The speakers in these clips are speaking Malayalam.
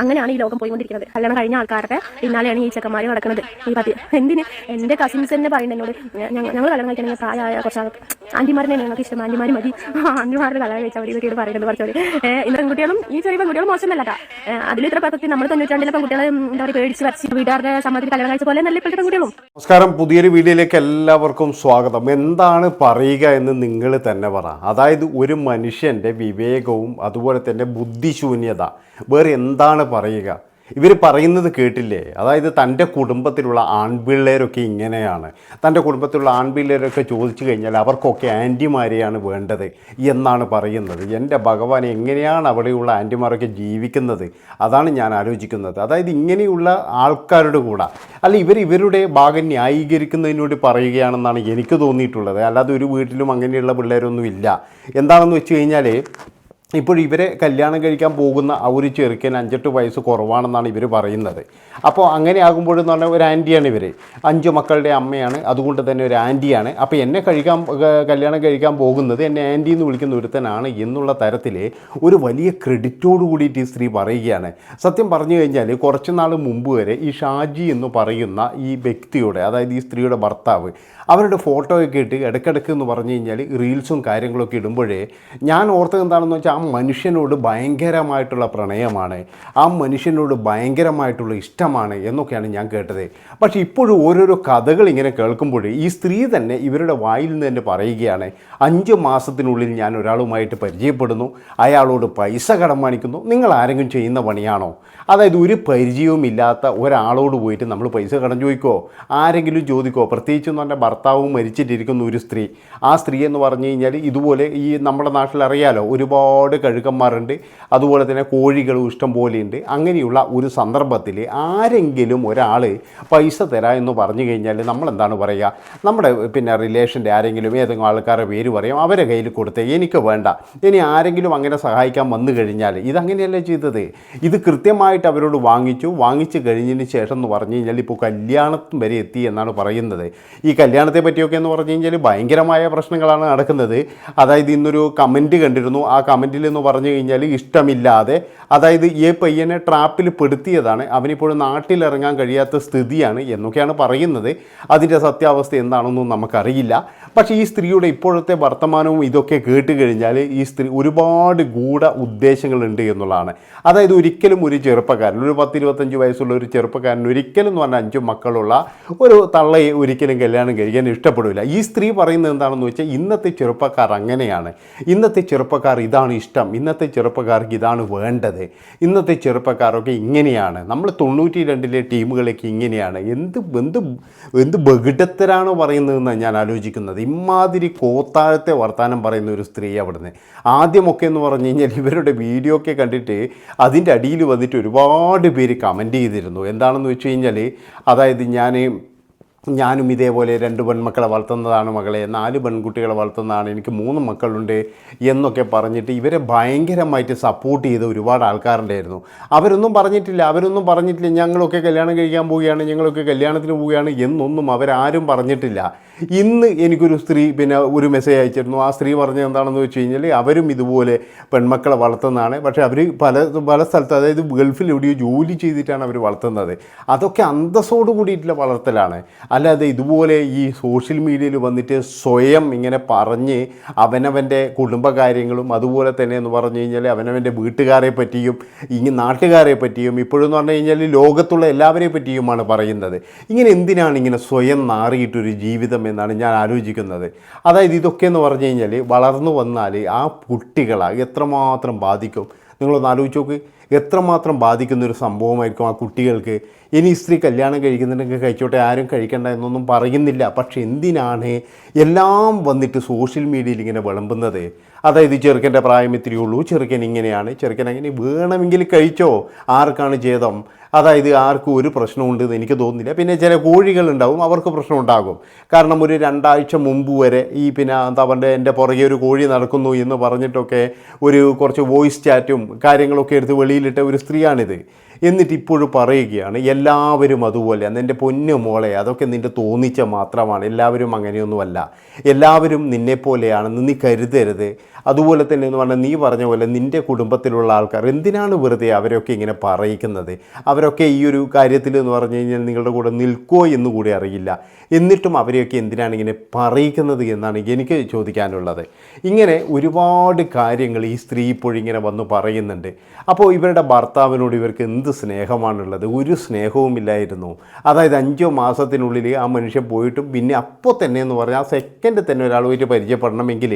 അങ്ങനെയാണ് ഈ ലോകം പോയിക്കൊണ്ടിരിക്കുന്നത്. കല്യാണം കഴിഞ്ഞ ആൾക്കാരുടെ പിന്നാലെയാണ് ഈ ചെക്കന്മാർ നടക്കുന്നത്. ഈ പതി എന്തിന്? എന്റെ കസിൻസ് തന്നെ പറയുന്നത് എന്നോട് ഞങ്ങൾ കല്യാണം കഴിക്കണമെങ്കിൽ പ്രായമായ കുറച്ച് ആൾക്ക് ആന്റിമാരെ ഞങ്ങൾക്ക് ഇഷ്ടം ആന്റിമാർ മതി. ആന്റിമാരുടെ കലാ കഴിച്ചാൽ അവർ ഇതൊക്കെയാണ് പറയുന്നത് കുറച്ചവർ ഇന്ന് പെൺകുട്ടികളും ഈ ചെറിയ പെൺകുട്ടികളും മോശമല്ല അതിൽ ഇത്ര പക്കത്തിൽ നമ്മൾ തൊണ്ണൂറ്റാണ്ടിലെ പെൺകുട്ടികളെ എന്താ പറയുക പേടിച്ച് വരച്ച് വീട്ടുകാരുടെ സമയത്ത് കല്യാണം കഴിച്ച പോലെ നല്ല ഇപ്പോഴത്തെ പെൺകുട്ടികളും? നമസ്കാരം. പുതിയൊരു വീഡിയോയിലേക്ക് എല്ലാവർക്കും സ്വാഗതം. എന്താണ് പറയുക എന്ന് നിങ്ങൾ തന്നെ പറ. അതായത് ഒരു മനുഷ്യന്റെ വിവേകവും അതുപോലെ തന്നെ ബുദ്ധിശൂന്യത. വേറെ എന്താണ് പറയുക? ഇവർ പറയുന്നത് കേട്ടില്ലേ? അതായത് തന്റെ കുടുംബത്തിലുള്ള ആൺപിള്ളേരൊക്കെ ഇങ്ങനെയാണ്. തന്റെ കുടുംബത്തിലുള്ള ആൺപിള്ളേരൊക്കെ ചോദിച്ചു കഴിഞ്ഞാൽ അവർക്കൊക്കെ ആന്റിമാരെയാണ് വേണ്ടത് എന്നാണ് പറയുന്നത്. എന്റെ ഭഗവാൻ എങ്ങനെയാണ് അവിടെയുള്ള ആന്റിമാരൊക്കെ ജീവിക്കുന്നത്? അതാണ് ഞാൻ ആലോചിക്കുന്നത്. അതായത് ഇങ്ങനെയുള്ള ആൾക്കാരുടെ കൂടെ. അല്ല ഇവർ ഇവരുടെ ഭാഗം ന്യായീകരിക്കുന്നതിന് വേണ്ടി പറയുകയാണെന്നാണ് എനിക്ക് തോന്നിയിട്ടുള്ളത്. അല്ലാതെ ഒരു വീട്ടിലും അങ്ങനെയുള്ള പിള്ളേരൊന്നും ഇല്ല എന്താണെന്ന് വെച്ച് കഴിഞ്ഞാൽ ഇപ്പോൾ ഇവരെ കല്യാണം കഴിക്കാൻ പോകുന്ന ആ ഒരു ചെറുക്കൻ അഞ്ചെട്ട് വയസ്സ് കുറവാണെന്നാണ് ഇവർ പറയുന്നത്. അപ്പോൾ അങ്ങനെ ആകുമ്പോഴെന്ന് പറഞ്ഞാൽ ഒരു ആന്റിയാണ് ഇവർ അഞ്ച് മക്കളുടെ അമ്മയാണ്. അതുകൊണ്ട് തന്നെ ഒരു ആന്റിയാണ്. അപ്പോൾ എന്നെ കഴിക്കാൻ കല്യാണം കഴിക്കാൻ പോകുന്നത് എന്നെ ആന്റി എന്ന് വിളിക്കുന്ന ഒരുത്തനാണ് എന്നുള്ള തരത്തിൽ ഒരു വലിയ ക്രെഡിറ്റോട് കൂടിയിട്ട് ഈ സ്ത്രീ പറയുകയാണ്. സത്യം പറഞ്ഞു കഴിഞ്ഞാൽ കുറച്ച് നാൾ മുമ്പ് വരെ ഈ ഷാജി എന്ന് പറയുന്ന ഈ വ്യക്തിയുടെ അതായത് ഈ സ്ത്രീയുടെ ഭർത്താവ് അവരുടെ ഫോട്ടോയൊക്കെ ഇട്ട് ഇടയ്ക്കിടയ്ക്ക് എന്ന് പറഞ്ഞു കഴിഞ്ഞാൽ റീൽസും കാര്യങ്ങളൊക്കെ ഇടുമ്പോഴേ ഞാൻ ഓർത്തത് എന്താണെന്ന് വെച്ചാൽ മനുഷ്യനോട് ഭയങ്കരമായിട്ടുള്ള പ്രണയമാണ്. ആ മനുഷ്യനോട് ഭയങ്കരമായിട്ടുള്ള ഇഷ്ടമാണ് എന്നൊക്കെയാണ് ഞാൻ കേട്ടത്. പക്ഷേ ഇപ്പോഴും ഓരോരോ കഥകൾ ഇങ്ങനെ കേൾക്കുമ്പോൾ ഈ സ്ത്രീ തന്നെ ഇവരുടെ വായിൽ നിന്ന് തന്നെ പറയുകയാണ് അഞ്ച് മാസത്തിനുള്ളിൽ ഞാൻ ഒരാളുമായിട്ട് പരിചയപ്പെടുന്നു. അയാളോട് പൈസ കടം വാങ്ങിക്കുന്നു നിങ്ങൾ ആരെങ്കിലും ചെയ്യുന്ന പണിയാണോ? അതായത് ഒരു പരിചയവും ഇല്ലാത്ത ഒരാളോട് പോയിട്ട് നമ്മൾ പൈസ കടം ചോദിക്കോ ആരെങ്കിലും ചോദിക്കോ പ്രത്യേകിച്ച് എന്ന് പറഞ്ഞാൽ ഭർത്താവും മരിച്ചിട്ടിരിക്കുന്ന ഒരു സ്ത്രീ. ആ സ്ത്രീ എന്ന് പറഞ്ഞു കഴിഞ്ഞാൽ ഇതുപോലെ ഈ നമ്മുടെ നാട്ടിൽ അറിയാലോ ഒരുപാട് കഴുകന്മാരുണ്ട്. അതുപോലെ തന്നെ കോഴികളും ഇഷ്ടം പോലെയുണ്ട്. അങ്ങനെയുള്ള ഒരു സന്ദർഭത്തിൽ ആരെങ്കിലും ഒരാൾ പൈസ തരാ എന്ന് പറഞ്ഞു കഴിഞ്ഞാൽ നമ്മൾ എന്താണ് പറയുക നമ്മുടെ പിന്നെ റിലേഷന്റെ ആരെങ്കിലും ഏതെങ്കിലും ആൾക്കാരുടെ പേര് പറയും അവരെ കയ്യിൽ കൊടുത്തേ എനിക്ക് വേണ്ട. ഇനി ആരെങ്കിലും അങ്ങനെ സഹായിക്കാൻ വന്നു കഴിഞ്ഞാൽ ഇതങ്ങനെയല്ലേ ചെയ്തത്? ഇത് കൃത്യമായിട്ട് അവരോട് വാങ്ങിച്ചു. വാങ്ങിച്ചു കഴിഞ്ഞതിന് ശേഷം എന്ന് പറഞ്ഞു കഴിഞ്ഞാൽ ഇപ്പോൾ കല്യാണത്തിന് വരെ എത്തി എന്നാണ് പറയുന്നത്. ഈ കല്യാണത്തെ പറ്റിയൊക്കെ എന്ന് പറഞ്ഞു കഴിഞ്ഞാൽ ഭയങ്കരമായ പ്രശ്നങ്ങളാണ് നടക്കുന്നത്. അതായത് ഇന്നൊരു കമന്റ് കണ്ടിരുന്നു. ആ കമന്റിൽ എന്ന് പറഞ്ഞു കഴിഞ്ഞാൽ ഇഷ്ടമില്ലാതെ അതായത് ഈ പയ്യനെ ട്രാപ്പിൽ പെടുത്തിയതാണ് അവനിപ്പോഴും നാട്ടിലിറങ്ങാൻ കഴിയാത്ത സ്ഥിതിയാണ് എന്നൊക്കെയാണ് പറയുന്നത്. അതിന്റെ സത്യാവസ്ഥ എന്താണെന്നും നമുക്കറിയില്ല. പക്ഷേ ഈ സ്ത്രീയുടെ ഇപ്പോഴത്തെ വർത്തമാനവും ഇതൊക്കെ കേട്ട് കഴിഞ്ഞാൽ ഈ സ്ത്രീ ഒരുപാട് ഗൂഢ ഉദ്ദേശങ്ങളുണ്ട് എന്നുള്ളതാണ്. അതായത് ഒരിക്കലും ഒരു ചെറുപ്പക്കാരൻ ഒരു പത്തിരുപത്തഞ്ച് വയസ്സുള്ള ഒരു ചെറുപ്പക്കാരൻ ഒരിക്കലും എന്ന് പറഞ്ഞാൽ അഞ്ചും മക്കളുള്ള ഒരു തള്ളയെ ഒരിക്കലും കല്യാണം കഴിക്കാൻ ഇഷ്ടപ്പെടില്ല. ഈ സ്ത്രീ പറയുന്നത് എന്താണെന്ന് വെച്ചാൽ ഇന്നത്തെ ചെറുപ്പക്കാർ അങ്ങനെയാണ്. ഇന്നത്തെ ചെറുപ്പക്കാർ ഇതാണ് ഇഷ്ടം. ഇന്നത്തെ ചെറുപ്പക്കാർക്ക് ഇതാണ് വേണ്ടത്. ഇന്നത്തെ ചെറുപ്പക്കാരൊക്കെ ഇങ്ങനെയാണ്. നമ്മൾ തൊണ്ണൂറ്റി രണ്ടിലെ ടീമുകളൊക്കെ ഇങ്ങനെയാണ്. എന്ത് എന്ത് എന്ത് ബഹിടത്തരാണോ പറയുന്നതെന്നാണ് ഞാൻ ആലോചിക്കുന്നത്. ഇമാതിരി കോത്താഴത്തെ വർത്തമാനം പറയുന്ന ഒരു സ്ത്രീ അവിടുന്ന്. ആദ്യമൊക്കെ എന്ന് പറഞ്ഞു കഴിഞ്ഞാൽ ഇവരുടെ വീഡിയോ ഒക്കെ കണ്ടിട്ട് അതിന്റെ അടിയിൽ വന്നിട്ട് ഒരുപാട് പേര് കമന്റ് ചെയ്തിരുന്നു. എന്താണെന്ന് വെച്ച് കഴിഞ്ഞാൽ അതായത് ഞാൻ ഞാനും ഇതേപോലെ രണ്ട് പെൺമക്കളെ വളർത്തുന്നതാണ് മകളെ നാല് പെൺകുട്ടികളെ വളർത്തുന്നതാണ് എനിക്ക് മൂന്ന് മക്കളുണ്ട് എന്നൊക്കെ പറഞ്ഞിട്ട് ഇവരെ ഭയങ്കരമായിട്ട് സപ്പോർട്ട് ചെയ്ത ഒരുപാട് ആൾക്കാരുണ്ടായിരുന്നു. അവരൊന്നും പറഞ്ഞിട്ടില്ല അവരൊന്നും പറഞ്ഞിട്ടില്ല ഞങ്ങളൊക്കെ കല്യാണം കഴിക്കാൻ പോവുകയാണ് ഞങ്ങളൊക്കെ കല്യാണത്തിന് പോവുകയാണ് എന്നൊന്നും അവരാരും പറഞ്ഞിട്ടില്ല. ഇന്ന് എനിക്കൊരു സ്ത്രീ പിന്നെ ഒരു മെസ്സേജ് അയച്ചിരുന്നു. ആ സ്ത്രീ പറഞ്ഞത് എന്താണെന്ന് വെച്ച് കഴിഞ്ഞാൽ അവരും ഇതുപോലെ പെൺമക്കളെ വളർത്തുന്നതാണ്. പക്ഷേ അവർ പല പല സ്ഥലത്ത് അതായത് ഗൾഫിൽ എവിടെയോ ജോലി ചെയ്തിട്ടാണ് അവർ വളർത്തുന്നത്. അതൊക്കെ അന്തസ്സോട് കൂടിയിട്ടുള്ള വളർത്തലാണ്. അല്ലാതെ ഇതുപോലെ ഈ സോഷ്യൽ മീഡിയയിൽ വന്നിട്ട് സ്വയം ഇങ്ങനെ പറഞ്ഞ് അവനവന്റെ കുടുംബകാര്യങ്ങളും അതുപോലെ തന്നെ എന്ന് പറഞ്ഞു കഴിഞ്ഞാൽ അവനവന്റെ വീട്ടുകാരെ പറ്റിയും ഇങ്ങനെ നാട്ടുകാരെ പറ്റിയും ഇപ്പോഴെന്ന് പറഞ്ഞു കഴിഞ്ഞാൽ ലോകത്തുള്ള എല്ലാവരെ പറ്റിയുമാണ് പറയുന്നത്. ഇങ്ങനെ എന്തിനാണ് ഇങ്ങനെ സ്വയം നാറിയിട്ടൊരു ജീവിതം എന്നാണ് ഞാൻ ആലോചിക്കുന്നത്. അതായത് ഇതൊക്കെ എന്ന് പറഞ്ഞു കഴിഞ്ഞാൽ വളർന്നു വന്നാൽ ആ കുട്ടികളെ എത്രമാത്രം ബാധിക്കും? നിങ്ങളൊന്ന് ആലോചിച്ച് നോക്ക്. എത്രമാത്രം ബാധിക്കുന്ന ഒരു സംഭവമായിരിക്കും ആ കുട്ടികൾക്ക്? ഇനി സ്ത്രീ കല്യാണം കഴിക്കുന്നുണ്ടെങ്കിൽ കഴിച്ചോട്ടെ ആരും കഴിക്കണ്ട എന്നൊന്നും പറയുന്നില്ല. പക്ഷെ എന്തിനാണ് എല്ലാം വന്നിട്ട് സോഷ്യൽ മീഡിയയിൽ ഇങ്ങനെ വിളമ്പുന്നത്? അതായത് ചെറുക്കന്റെ പ്രായം ഇത്തിരി ഉള്ളൂ. ചെറുക്കൻ ഇങ്ങനെയാണ്. ചെറുക്കൻ അങ്ങനെ വേണമെങ്കിൽ കഴിച്ചോ? ആർക്കാണ് ഛേദം? അതായത് ആർക്കും ഒരു പ്രശ്നമുണ്ടെന്ന് എനിക്ക് തോന്നുന്നില്ല. പിന്നെ ചില കോഴികളുണ്ടാവും അവർക്ക് പ്രശ്നം ഉണ്ടാകും കാരണം ഒരു രണ്ടാഴ്ച മുമ്പ് വരെ ഈ പിന്നെ എന്താ പറയുക എന്റെ പുറകെ ഒരു കോഴി നടക്കുന്നു എന്ന് പറഞ്ഞിട്ടൊക്കെ ഒരു കുറച്ച് വോയിസ് ചാറ്റും കാര്യങ്ങളൊക്കെ എടുത്ത് വെളിയിലിട്ട ഒരു സ്ത്രീയാണിത്. എന്നിട്ട് ഇപ്പോഴും പറയുകയാണ് എല്ലാവരും അതുപോലെ എന്റെ പൊന്നു മോളെ അതൊക്കെ നിന്റെ തോന്നിച്ച മാത്രമാണ് എല്ലാവരും അങ്ങനെയൊന്നുമല്ല. എല്ലാവരും നിന്നെപ്പോലെയാണെന്ന് നീ കരുതരുത്. അതുപോലെ തന്നെ എന്ന് പറഞ്ഞാൽ നീ പറഞ്ഞ പോലെ നിന്റെ കുടുംബത്തിലുള്ള ആൾക്കാർ എന്തിനാണ് വെറുതെ അവരൊക്കെ ഇങ്ങനെ പറയിക്കുന്നത്? അവരൊക്കെ ഈ ഒരു കാര്യത്തിൽ എന്ന് പറഞ്ഞു കഴിഞ്ഞാൽ നിങ്ങളുടെ കൂടെ നിൽക്കുമോ എന്ന് കൂടി അറിയില്ല. എന്നിട്ടും അവരെയൊക്കെ എന്തിനാണ് ഇങ്ങനെ പറയിക്കുന്നത് എന്നാണ് എനിക്ക് ചോദിക്കാനുള്ളത്. ഇങ്ങനെ ഒരുപാട് കാര്യങ്ങൾ ഈ സ്ത്രീ ഇപ്പോഴിങ്ങനെ വന്ന് പറയുന്നുണ്ട്. അപ്പോൾ ഇവരുടെ ഭർത്താവിനോട് ഇവർക്ക് എന്ത് സ്നേഹമാണുള്ളത്? ഒരു സ്നേഹവുമില്ലായിരുന്നു. അതായത് അഞ്ചോ മാസത്തിനുള്ളിൽ ആ മനുഷ്യൻ പോയിട്ടും പിന്നെ അപ്പോൾ തന്നെ എന്ന് പറഞ്ഞാൽ ആ സെക്കൻഡ് തന്നെ ഒരാളുമായിട്ട് പരിചയപ്പെടണമെങ്കിൽ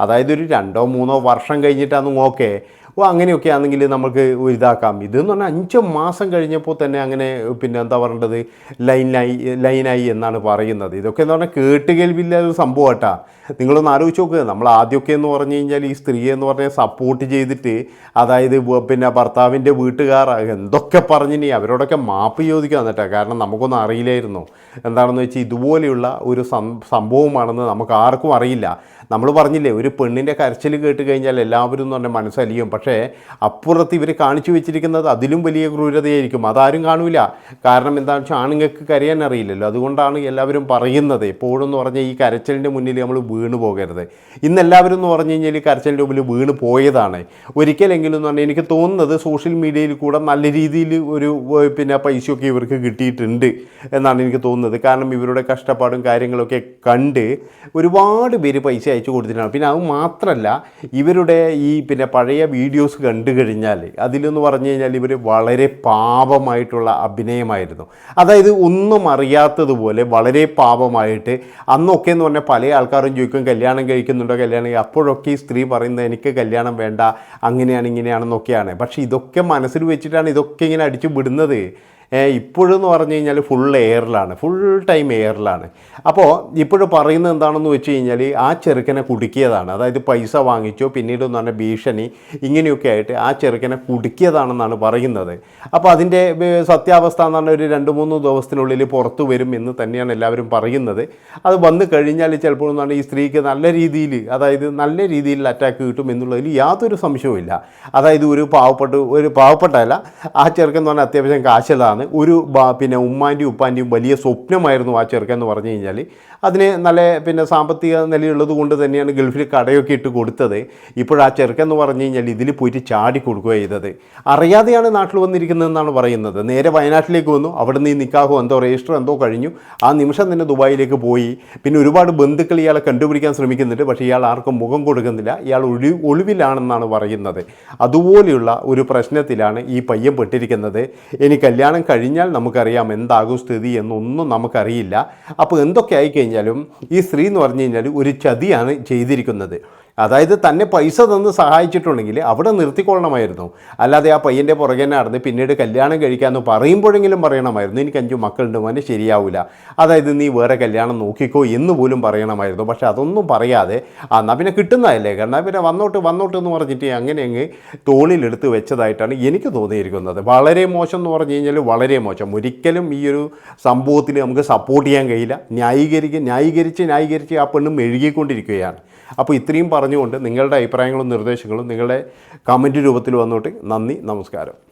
അതായത് ഒരു രണ്ടോ മൂന്നോ വർഷം കഴിഞ്ഞിട്ടാണ് ഓക്കെ ഓ അങ്ങനെയൊക്കെ ആണെങ്കിൽ നമുക്ക് ഇതാക്കാം. ഇതെന്ന് പറഞ്ഞാൽ അഞ്ച് മാസം കഴിഞ്ഞപ്പോൾ തന്നെ അങ്ങനെ പിന്നെ എന്താ പറയേണ്ടത്? ലൈനായി ലൈനായി എന്നാണ് പറയുന്നത്. ഇതൊക്കെ എന്ന് പറഞ്ഞാൽ കേട്ടുകേൾവില്ലാത്ത ഒരു സംഭവം കേട്ടാ നിങ്ങളൊന്ന് ആലോചിച്ച് നോക്കുക നമ്മൾ ആദ്യമൊക്കെ എന്ന് പറഞ്ഞു കഴിഞ്ഞാൽ ഈ സ്ത്രീ എന്ന് പറഞ്ഞാൽ സപ്പോർട്ട് ചെയ്തിട്ട് അതായത് പിന്നെ ഭർത്താവിന്റെ വീട്ടുകാർ എന്തൊക്കെ പറഞ്ഞിനി അവരോടൊക്കെ മാപ്പ് ചോദിക്കുക എന്നിട്ടാ. കാരണം നമുക്കൊന്നും അറിയില്ലായിരുന്നു. എന്താണെന്ന് വെച്ചാൽ ഇതുപോലെയുള്ള ഒരു സംഭവമാണെന്ന് നമുക്ക് ആർക്കും അറിയില്ല. നമ്മൾ പറഞ്ഞില്ലേ ഒരു പെണ്ണിന്റെ കരച്ചിൽ കേട്ട് കഴിഞ്ഞാൽ എല്ലാവരും എന്ന് പറഞ്ഞാൽ മനസ്സലിയും. പക്ഷേ അപ്പുറത്ത് ഇവർ കാണിച്ചു വെച്ചിരിക്കുന്നത് അതിലും വലിയ ക്രൂരതയായിരിക്കും. അതാരും കാണൂല. കാരണം എന്താണെന്ന് വെച്ചാൽ ആണുങ്ങൾക്ക് കരയാൻ അറിയില്ലല്ലോ. അതുകൊണ്ടാണ് എല്ലാവരും പറയുന്നത്. എപ്പോഴും എന്ന് പറഞ്ഞാൽ ഈ കരച്ചിലിന്റെ മുന്നിൽ നമ്മൾ വീണ് പോകരുത്. ഇന്ന് എല്ലാവരും എന്ന് പറഞ്ഞു കഴിഞ്ഞാൽ ഈ കരച്ചിലിന്റെ മുമ്പിൽ വീണ് പോയതാണ്. ഒരിക്കലെങ്കിലും എന്ന് പറഞ്ഞാൽ എനിക്ക് തോന്നുന്നത് സോഷ്യൽ മീഡിയയിൽ കൂടെ നല്ല രീതിയിൽ ഒരു പിന്നെ പൈസയൊക്കെ ഇവർക്ക് കിട്ടിയിട്ടുണ്ട് എന്നാണ് എനിക്ക് തോന്നുന്നത്. കാരണം ഇവരുടെ കഷ്ടപ്പാടും കാര്യങ്ങളൊക്കെ കണ്ട് ഒരുപാട് പേര് പൈസ അയച്ചു കൊടുത്തിട്ടാണ് പിന്നെ അത് മാത്രമല്ല ഇവരുടെ ഈ പിന്നെ പഴയ വീഡിയോസ് കണ്ടു കഴിഞ്ഞാൽ അതിലെന്ന് പറഞ്ഞു കഴിഞ്ഞാൽ ഇവർ വളരെ പാപമായിട്ടുള്ള അഭിനയമായിരുന്നു. അതായത് ഒന്നും അറിയാത്തതുപോലെ വളരെ പാപമായിട്ട് അന്നൊക്കെ എന്ന് പറഞ്ഞാൽ പല ആൾക്കാരും ചോദിക്കും കല്യാണം കഴിക്കുന്നുണ്ടോ? കല്യാണം കഴി-" അപ്പോഴൊക്കെ ഈ സ്ത്രീ പറയുന്നത് എനിക്ക് കല്യാണം വേണ്ട അങ്ങനെയാണ് ഇങ്ങനെയാണെന്നൊക്കെയാണ്. പക്ഷേ ഇതൊക്കെ മനസ്സിൽ വെച്ചിട്ടാണ് ഇതൊക്കെ ഇങ്ങനെ അടിച്ചു വിടുന്നത്. ഇപ്പോഴെന്ന് പറഞ്ഞു കഴിഞ്ഞാൽ ഫുൾ എയറിലാണ് ഫുൾ ടൈം എയറിലാണ് അപ്പോൾ ഇപ്പോഴും പറയുന്നത് എന്താണെന്ന് വെച്ച് കഴിഞ്ഞാൽ ആ ചെറുക്കനെ കുടുക്കിയതാണ്. അതായത് പൈസ വാങ്ങിച്ചോ പിന്നീട് എന്ന് പറഞ്ഞാൽ ഭീഷണി ഇങ്ങനെയൊക്കെ ആയിട്ട് ആ ചെറുക്കനെ കുടുക്കിയതാണെന്നാണ് പറയുന്നത്. അപ്പോൾ അതിന്റെ സത്യാവസ്ഥ എന്ന് പറഞ്ഞാൽ ഒരു രണ്ട് മൂന്ന് ദിവസത്തിനുള്ളിൽ പുറത്തു വരും എന്ന് തന്നെയാണ് എല്ലാവരും പറയുന്നത്. അത് വന്നു കഴിഞ്ഞാൽ ചിലപ്പോൾ എന്ന് പറഞ്ഞാൽ ഈ സ്ത്രീക്ക് നല്ല രീതിയിൽ അതായത് നല്ല രീതിയിൽ അറ്റാക്ക് കിട്ടും എന്നുള്ളതിൽ യാതൊരു സംശയവുമില്ല. അതായത് ഒരു പാവപ്പെട്ട ഒരു പാവപ്പെട്ടല്ല ആ ചെറുക്കൻ എന്ന് പറഞ്ഞാൽ അത്യാവശ്യം കാശുള്ളതാണ്. ഒരു പിന്നെ ഉമ്മാന്റെയും ഉപ്പാന്റെയും വലിയ സ്വപ്നമായിരുന്നു ആ ചെറുക്കൻ എന്ന് പറഞ്ഞു കഴിഞ്ഞാൽ അതിന് നല്ല പിന്നെ സാമ്പത്തിക നിലയുള്ളത് കൊണ്ട് തന്നെയാണ് ഗൾഫിൽ കടയൊക്കെ ഇട്ട് കൊടുത്തത്. ഇപ്പോൾ ആ ചെറുക്കൻ എന്ന് പറഞ്ഞു കഴിഞ്ഞാൽ ഇതിൽ പോയിട്ട് ചാടി കൊടുക്കുക ചെയ്തത്. അറിയാതെയാണ് നാട്ടിൽ വന്നിരിക്കുന്നതെന്നാണ് പറയുന്നത്. നേരെ വയനാട്ടിലേക്ക് വന്നു. അവിടെ നിന്ന് ഈ നിക്കാഹോ എന്തോ രജിസ്റ്റർ എന്തോ കഴിഞ്ഞു. ആ നിമിഷം തന്നെ ദുബായിലേക്ക് പോയി. പിന്നെ ഒരുപാട് ബന്ധുക്കൾ ഇയാളെ കണ്ടുപിടിക്കാൻ ശ്രമിക്കുന്നുണ്ട്. പക്ഷേ ഇയാൾ ആർക്കും മുഖം കൊടുക്കുന്നില്ല. ഇയാൾ ഒഴി ഒളിവിലാണെന്നാണ് പറയുന്നത്. അതുപോലെയുള്ള ഒരു പ്രശ്നത്തിലാണ് ഈ പയ്യൻ പെട്ടിരിക്കുന്നത്. ഇനി കല്യാണം കഴിഞ്ഞാൽ നമുക്കറിയാം എന്താകും സ്ഥിതി എന്നൊന്നും നമുക്കറിയില്ല. അപ്പോൾ എന്തൊക്കെ ആയിക്കഴിഞ്ഞാലും ഈ സ്ത്രീ എന്ന് പറഞ്ഞു കഴിഞ്ഞാൽ ഒരു ചതിയാണ് ചെയ്തിരിക്കുന്നത്. അതായത് തന്നെ പൈസ തന്ന് സഹായിച്ചിട്ടുണ്ടെങ്കിൽ അവിടെ നിർത്തിക്കൊള്ളണമായിരുന്നു. അല്ലാതെ ആ പയ്യന്റെ പുറകെ നടന്ന് പിന്നീട് കല്യാണം കഴിക്കാമെന്ന് പറയുമ്പോഴെങ്കിലും പറയണമായിരുന്നു. എനിക്ക് അഞ്ചു മക്കളുണ്ട് മോനെ ശരിയാവില്ല അതായത് നീ വേറെ കല്യാണം നോക്കിക്കോ എന്ന് പോലും പറയണമായിരുന്നു. പക്ഷെ അതൊന്നും പറയാതെ എന്നാൽ പിന്നെ കിട്ടുന്നതല്ലേ? കാരണം പിന്നെ വന്നോട്ട് വന്നോട്ട് എന്ന് പറഞ്ഞിട്ട് അങ്ങനെ അങ്ങ് തോളിലെടുത്ത് വെച്ചതായിട്ടാണ് എനിക്ക് തോന്നിയിരിക്കുന്നത്. വളരെ മോശം എന്ന് പറഞ്ഞു കഴിഞ്ഞാൽ വളരെ മോശം. ഒരിക്കലും ഈ ഒരു സംഭവത്തിൽ നമുക്ക് സപ്പോർട്ട് ചെയ്യാൻ കഴിയില്ല. ന്യായീകരിക്കുക ന്യായീകരിച്ച് ന്യായീകരിച്ച് ആ പെണ്ണും മെഴുകിക്കൊണ്ടിരിക്കുകയാണ്. അപ്പോൾ ഇത്രയും പറഞ്ഞുകൊണ്ട് നിങ്ങളുടെ അഭിപ്രായങ്ങളും നിർദ്ദേശങ്ങളും നിങ്ങളുടെ കമന്റ് രൂപത്തിൽ വന്നോട്ട്. നന്ദി നമസ്കാരം.